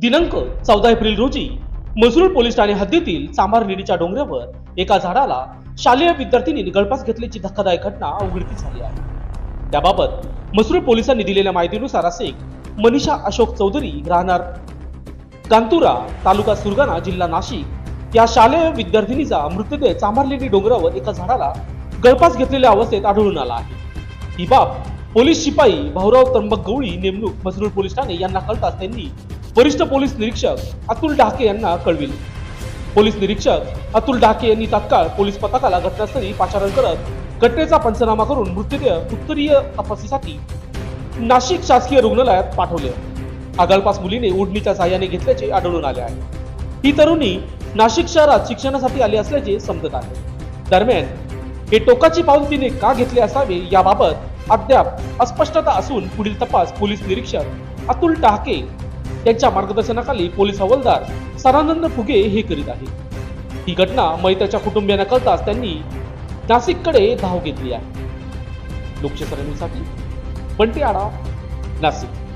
दिनांक चौदा एप्रिल रोजी मसरूळ पोलीस ठाणे हद्दीतील चांभारनेरीच्या डोंगरावर एका झाडाला शालेय विद्यार्थिनी गळपास घेतल्याची धक्कादायक घटना उघडकीस झाली आहे. त्याबाबत मसरूळ पोलिसांनी दिलेल्या माहितीनुसार असे मनीषा अशोक चौधरी राहणार कांतुरा तालुका सुरगाणा जिल्हा नाशिक. या शालेय विद्यार्थिनीचा मृतदेह चांभारलेली डोंगरावर एका झाडाला गळपास घेतलेल्या अवस्थेत आढळून आला आहे. ही बाब पोलीस शिपाई भाऊराव त्र्यंबक गवळी नेमणूक मसरूळ पोलीस ठाणे यांना कळताच त्यांनी वरिष्ठ पोलीस निरीक्षक अतुल डाके यांना कळविले. पोलीस निरीक्षक अतुल डाके यांनी तात्काळ पोलीस पथकाला घटनास्थळी पाचारण करत घटनेचा पंचनामा करून मृतदेह उत्तरीय तपासीसाठी नाशिक शासकीय रुग्णालयात पाठवले. आगळपास मुलीने ओढणीच्या सहाय्याने घेतल्याचे आढळून आले आहे. ही तरुणी नाशिक शहरात शिक्षणासाठी आली असल्याचे समजत आहे. दरम्यान हे टोकाची पाऊल तिने का घेतले असावे याबाबत अद्याप अस्पष्टता असून पुढील तपास पोलीस निरीक्षक अतुल टाके यांच्या मार्गदर्शनाखाली पोलीस हवालदार सरानंद फुगे हे करीत आहे ही घटना मैताच्या कुटुंबियांना कळताच त्यांनी नाशिककडे धाव घेतली आहे. लोकशाही बंटी आडा नाशिक.